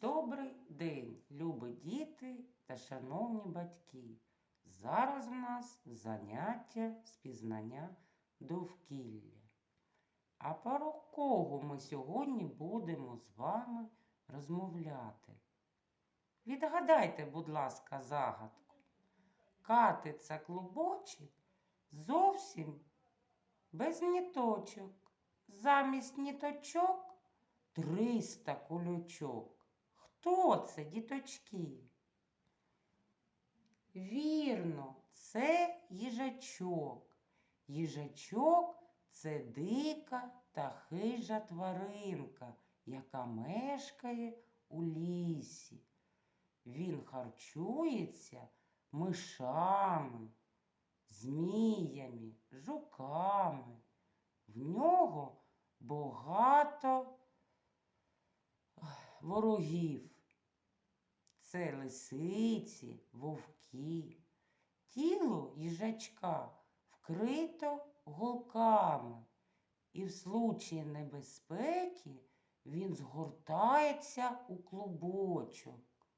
Добрий день, любі діти та шановні батьки. Зараз у нас заняття з пізнання довкілля. А про кого ми сьогодні будемо з вами розмовляти? Відгадайте, будь ласка, загадку. Катиться клубочок зовсім без ніточок. Замість ніточок триста кулючок. Хто це, діточки? Вірно, це їжачок. Їжачок це дика та хижа тваринка, яка мешкає у лісі. Він харчується мишами, зміями, жуками. В нього багато ворогів. Це лисиці, вовки. Тіло їжачка вкрито голками, і в случаї небезпеки він згортається у клубочок.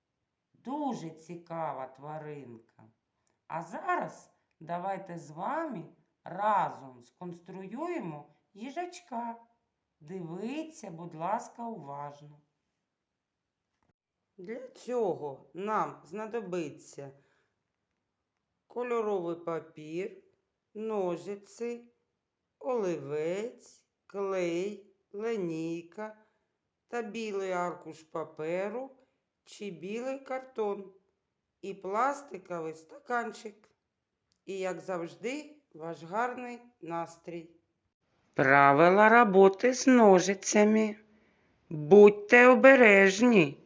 Дуже цікава тваринка. А зараз давайте з вами разом сконструюємо їжачка. Дивіться, будь ласка, уважно. Для цього нам знадобиться кольоровий папір, ножиці, оливець, клей, линійка та білий аркуш паперу чи білий картон і пластиковий стаканчик. І, як завжди, ваш гарний настрій. Правила роботи з ножицями. Будьте обережні.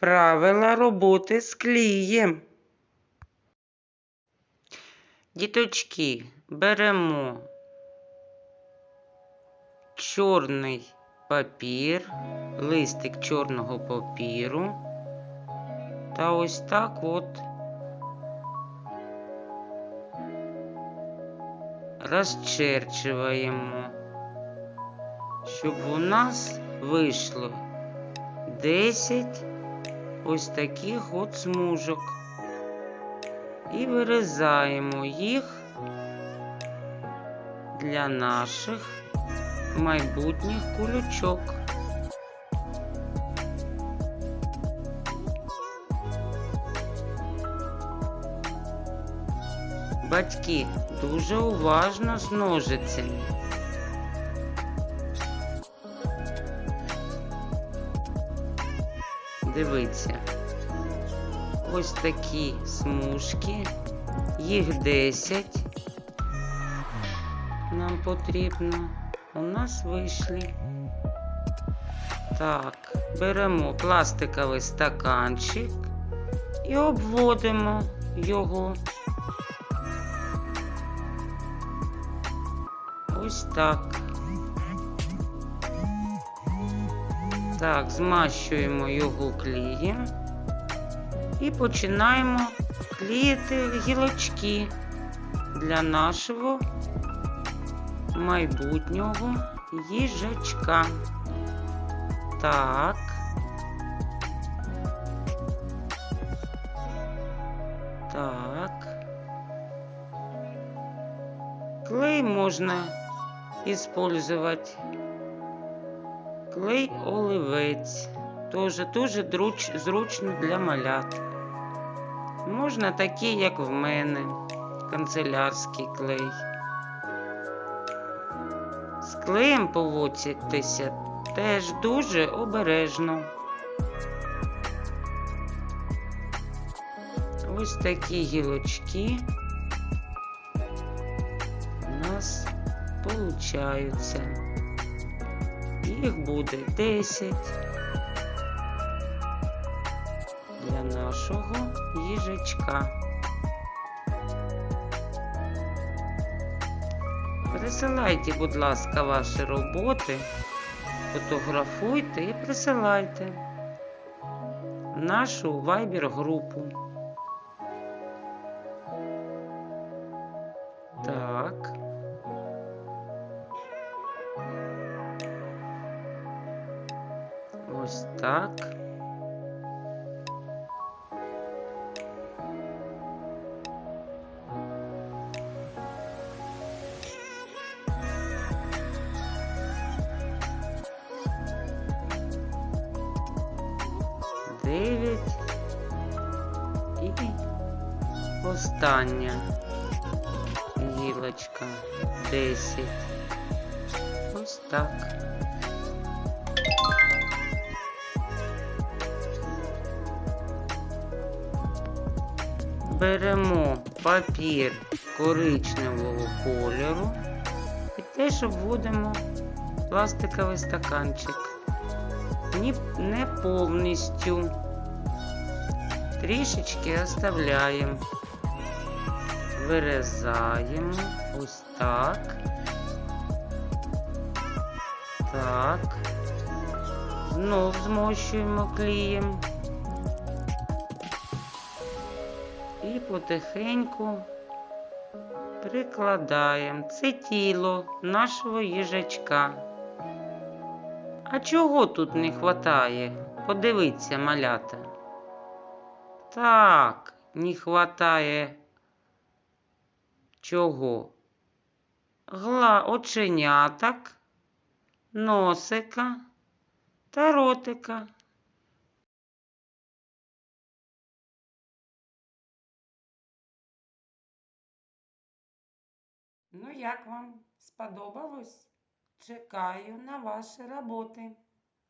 Правила роботи з клієм. Діточки, беремо чорний папір, листик чорного папіру. Та ось так от розчерчуємо, щоб у нас вийшло 10 ось таких от смужок. І вирізаємо їх для наших майбутніх кулючок. Батьки дуже уважно з ножицями. Дивіться, ось такі смужки, їх 10 нам потрібно. У нас вийшли. Так, беремо пластиковий стаканчик і обводимо його. Ось так. Так, змащуємо його клеєм і починаємо клеїти гілочки для нашого майбутнього їжачка. Так. Так. Клей можна использовать. Клей оливець. Тоже дуже зручно для малят. Можна такий, як в мене, канцелярський клей. З клеєм поводьтеся теж дуже обережно. Ось такі гілочки у нас получаються. Їх буде 10 для нашого їжачка. Присилайте, будь ласка, ваші роботи, фотографуйте і присилайте нашу Viber Ось так. Дев'ять і остання гілочка десять. Ось так. Беремо папір коричневого кольору і теж обводимо пластиковий стаканчик. Не повністю. Трішечки оставляємо. Вирізаємо ось так. Так. Знов змощуємо клеєм. І потихеньку прикладаємо. Це тіло нашого їжачка. А чого тут не вистачає? Подивіться, малята. Так, не вистачає чого? Гла оченяток, носика та ротика. Ну, як вам сподобалось? Чекаю на ваші роботи.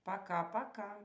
Пока-пока.